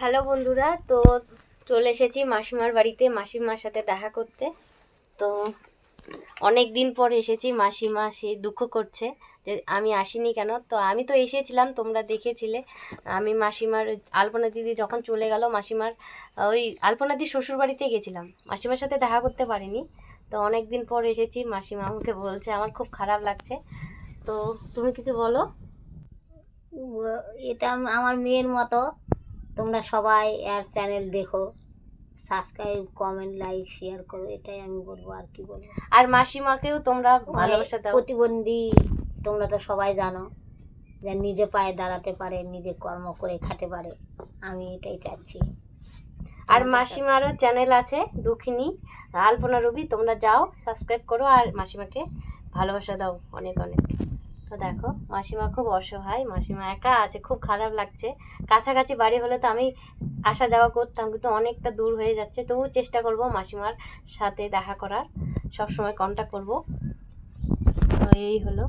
Hello বন্ধুরা, তো চলে এসেছি মাসিমার বাড়িতে, মাসিমার সাথে দেখা করতে। তো অনেক দিন পর এসেছি, মাসিমা সে দুঃখ করছে যে আমি আসিনি কেন? তো আমি তো এসেছিলাম, তোমরা দেখেছিলে। আমি মাসিমার আলপনা দিদি যখন চলে গেল, মাসিমার ওই আলপনা দিদি শ্বশুর বাড়িতে গেছিলাম। মাসিমার সাথে দেখা করতে পারিনি। তো অনেক দিন পর এসেছি, মাসিমা আমাকে বলছে, আমার খুব খারাপ লাগছে। তো তুমি কিছু বলো? এটা আমার মেয়ের মতো। তোমরা সবাই এর চ্যানেল দেখো সাবস্ক্রাইব কমেন্ট লাইক শেয়ার করো এটাই আমি বলব আর কি বলব। আর মাসিমাকেও তোমরা ভালোবাসা দাও। প্রতিবন্ধী তোমরা তো সবাই জানো যে নিজে পায়ে দাঁড়াতে পারে নিজে কর্ম করে খেতে পারে। আমি এটাই চাচ্ছি। আর মাসিমারও চ্যানেল আছে দক্ষিণী আলপনা রবি তোমরা যাও সাবস্ক্রাইব করো আর মাসিমাকে ভালোবাসা দাও অনেক অনেক। তো দেখো, মাসিমা খুব অসহায়, মাসিমা একা আছে, খুব খারাপ লাগছে। কাছাকাছি বাড়ি হলে তো আমি আসা যাওয়া করতাম, কিন্তু অনেকটা দূর হয়ে যাচ্ছে। তবু চেষ্টা করব মাসিমার সাথে দেখা করার, সবসময় কন্ট্যাক্ট করব। তো এই হলো।